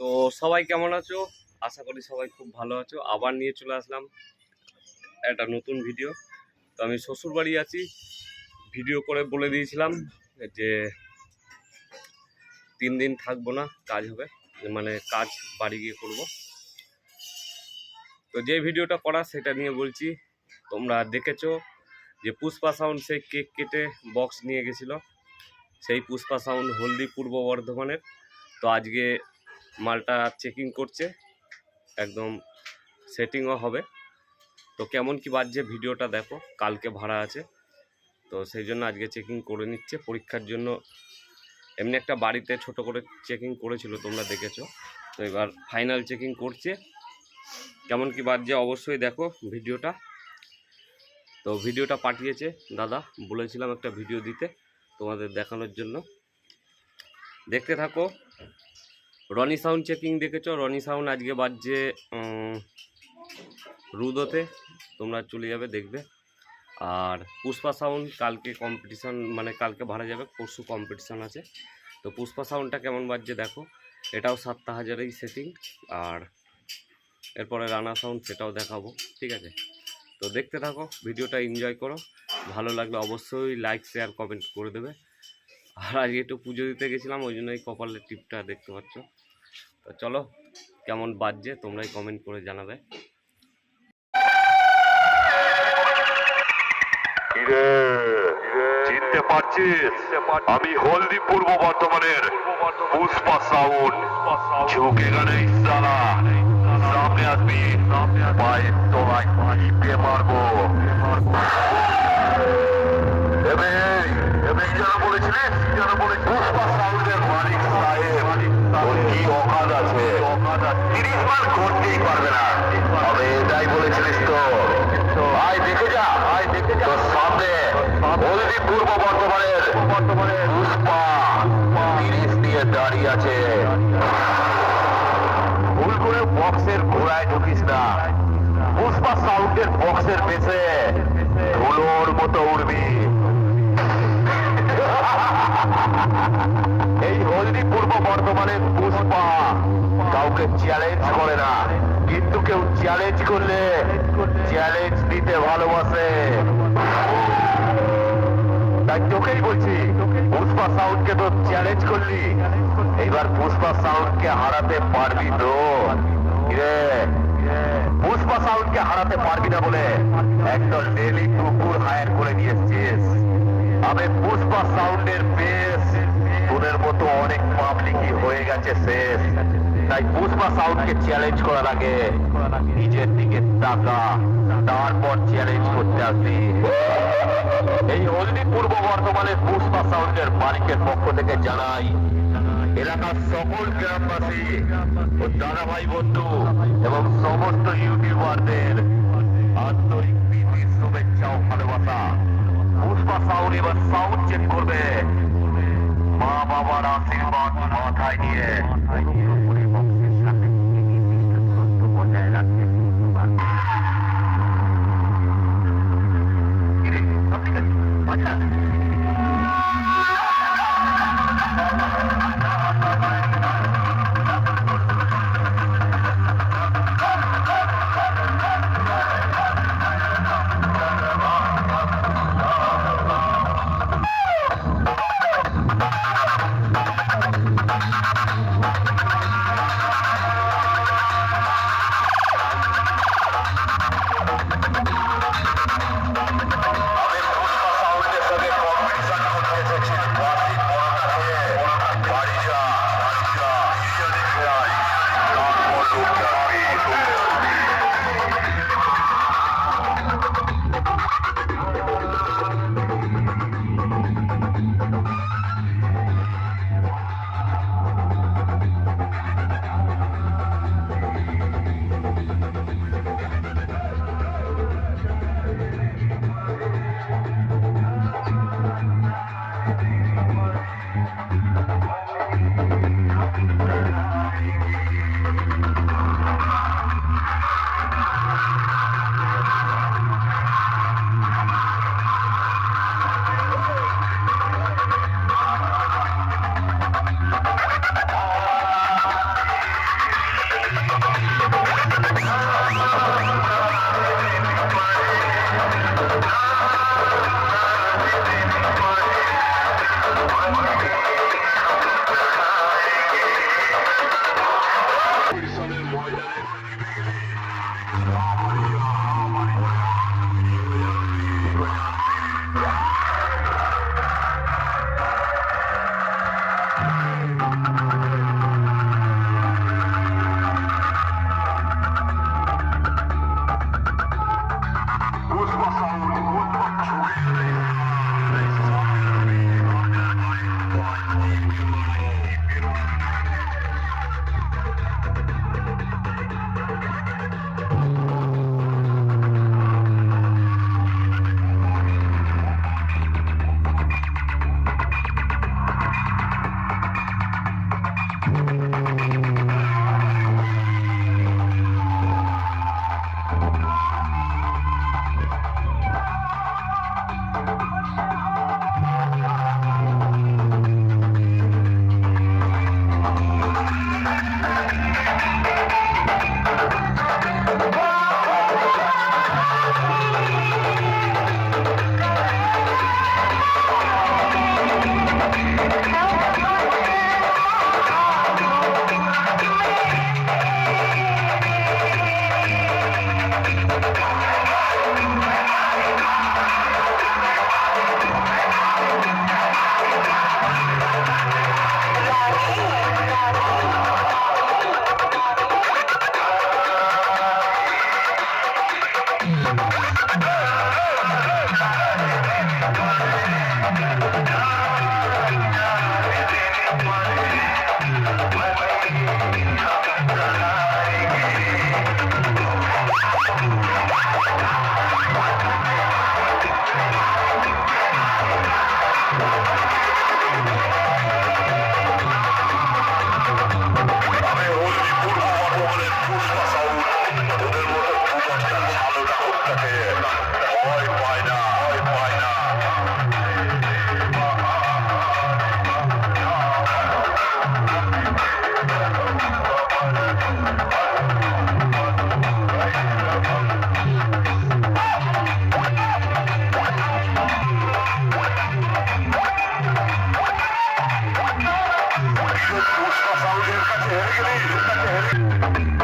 তো সবাই কেমন আছো? আশা করি সবাই খুব ভালো আছো। আবার নিয়ে চলে আসলাম একটা নতুন ভিডিও তো আমি শ্বশুর বাড়ি আছি। ভিডিও করে বলে দিয়েছিলাম যে তিন দিন থাকব না, কাজ হবে। মানে কাজ বাড়ি গিয়ে করব। তো যে ভিডিওটা করা সেটা নিয়ে বলছি, তোমরা দেখেছ যে পুষ্পা সাউন্ড সেই কেক কেটে বক্স নিয়ে গেছিল। সেই পুষ্পা সাউন্ড হলদি পূর্ব বর্ধমানের। তো আজকে মালটা চেকিং করছে, একদম সেটিংও হবে। তো কেমন কি বাজছে ভিডিওটা দেখো, কালকে ভাড়া আছে। তো সেই জন্য আজকে চেকিং করে নিচ্ছে, পরীক্ষার জন্য এমনি একটা বাড়িতে ছোট করে চেকিং করেছিল, তোমরা দেখেছ। তো এবার ফাইনাল চেকিং করছে। কেমন কি বাজছে অবশ্যই দেখো ভিডিওটা। তো ভিডিওটা পাঠিয়েছে দাদা, বলেছিলাম একটা ভিডিও দিতে তোমাদের দেখানোর জন্য। দেখতে থাকো। রনি সাউন্ড চেকিং দেখেছ? রনি সাউন্ড আজকে বাজছে রুদোতে। তোমরা চলে যাবে, দেখবে। আর পুষ্পা সাউন্ড কালকে কম্পিটিশন মানে কালকে ভাড়া যাবে, পরশু কম্পিটিশন আছে। তো পুষ্পা সাউন্ডটা কেমন বাজছে দেখো। এটাও সাতটা হাজারেই সেটিং আর এরপরে রানা সাউন্ড সেটাও দেখাবো, ঠিক আছে? তো দেখতে থাকো, ভিডিওটা এনজয় করো। ভালো লাগলে অবশ্যই লাইক শেয়ার কমেন্ট করে দেবে। আর আজকে একটু পুজো দিতে গেছিলাম, ওই জন্যই কপালের টিপটা দেখতে পাচ্ছ। তো চলো, কেমন বাজছে তোমরাই কমেন্ট করে জানাবে। আমি হলদি পূর্ব বর্ধমানের পুষ্পা সাউন্ড। আসবি ভুল করে বক্সের ঘোড়ায় ঢুকিস না পুষ্পা সাউন্ডের বক্সের পেছে ধুলোর মতো উড়বি এই হলদি পূর্ব বর্ধমানের পুষ্পা। কাউকে চ্যালেঞ্জ করে না। কিন্তু কেউ চ্যালেঞ্জ করলে চ্যালেঞ্জ দিতে ভালোবাসে। তাই তোকেই বলছি, পুষ্পা সাউন্ডকে তো চ্যালেঞ্জ করলি। এইবার পুষ্পা সাউন্ডকে হারাতে পারবি তো। কিরে? পুষ্পা সাউন্ডকে হারাতে পারবি না বলে একদল ডেলি কুকুর হায়ার করে নিয়ে এসছিস। আমি পুষ্পা সাউন্ডের বেশ তোদের মতো অনেক পাবলিকই হয়ে গেছে শেষ। তাই পুষ্পা সাউন্ডকে চ্যালেঞ্জ করার আগে নিজের দিকে তাকা, তারপর চ্যালেঞ্জ করতে আসবি। এই হলদি পূর্ব বর্ধমানের পুষ্পা সাউন্ডের মালিকের পক্ষ থেকে জানাই, এলাকার সকল গ্রামবাসী ও দাদাভাই বন্ধু এবং সমস্ত ইউটিউবারদের আন্তরিক প্রীতির শুভেচ্ছা ও ভালোবাসা। পুষ্পা সাউন্ড এবার সাউন্ড চেক করবে। মা বাবার আশীর্বাদ মাথায় নিয়ে। Thank you. Deus, nossa saúde, ele está terreno, ele está terreno.